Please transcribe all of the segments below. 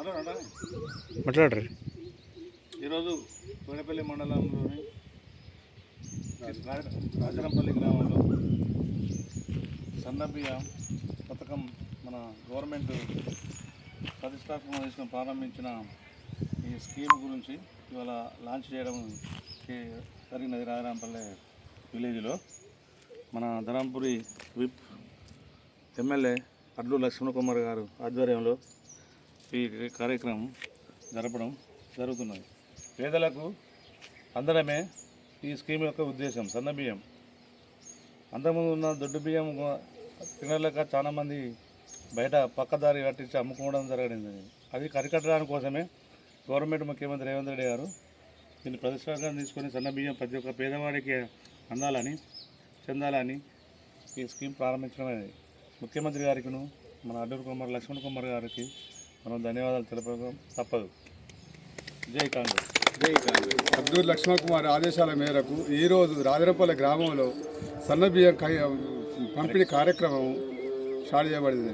మాట్లాడరు. ఈరోజు తోడపల్లి మండలంలోని రాజరంపల్లి గ్రామంలో సన్నబియ్య పథకం మన గవర్నమెంట్ ప్రతిష్టాత్మకం చేసిన ప్రారంభించిన ఈ స్కీమ్ గురించి ఇవాళ లాంచ్ చేయడం జరిగినది రాజరాంపల్లె విలేజ్లో. మన ధనంపురి విప్ ఎమ్మెల్యే అడ్లు లక్ష్మణకుమార్ గారు ఆధ్వర్యంలో ఈ కార్యక్రమం జరపడం జరుగుతున్నది. పేదలకు అందడమే ఈ స్కీమ్ యొక్క ఉద్దేశం సన్న బియ్యం. అంతకుముందు ఉన్న దొడ్డు బియ్యం తినలేక చాలామంది బయట పక్కదారి కట్టించి అమ్ముకోవడం జరగడింది. అది కరికట్టడానికి కోసమే గవర్నమెంట్ ముఖ్యమంత్రి రేవంత్ రెడ్డి గారు దీన్ని ప్రతిష్టాగా తీసుకొని సన్న బియ్యం ప్రతి ఒక్క పేదవాడికి అందాలని చెందాలని ఈ స్కీమ్ ప్రారంభించడం అనేది ముఖ్యమంత్రి గారికిను మన అడ్డూరు కుమార్ లక్ష్మణ్ కుమార్ గారికి మనం ధన్యవాదాలు తెలపడం తప్పదు. జై కాంగ్రెస్. జై కాంగ్రెస్. అబ్దుల్ లక్ష్మణ్ కుమార్ ఆదేశాల మేరకు ఈరోజు రాజరపల్లి గ్రామంలో సన్నబియ్యం కై- పంపిణీ కార్యక్రమం స్టార్ట్ చేయబడింది.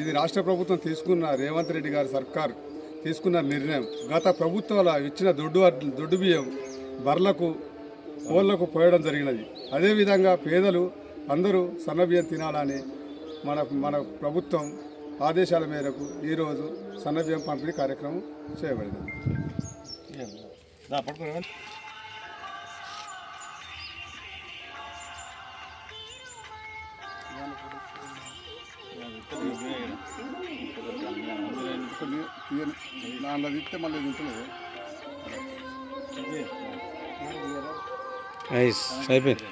ఇది రాష్ట్ర ప్రభుత్వం తీసుకున్న రేవంత్ రెడ్డి గారి సర్కార్ తీసుకున్న నిర్ణయం. గత ప్రభుత్వాల ఇచ్చిన దొడ్డు దొడ్డు బియ్యం బర్లకు కోళ్ళకు పోయడం జరిగినది. అదేవిధంగా పేదలు అందరూ సన్నబియ్యం తినాలని మన మన ప్రభుత్వం ఆదేశాల మేరకు ఈరోజు సన్నబియ్యం పంపిణీ కార్యక్రమం చేయబడింది. దాంట్లో మళ్ళీ తింటలేదు అయిపోయింది.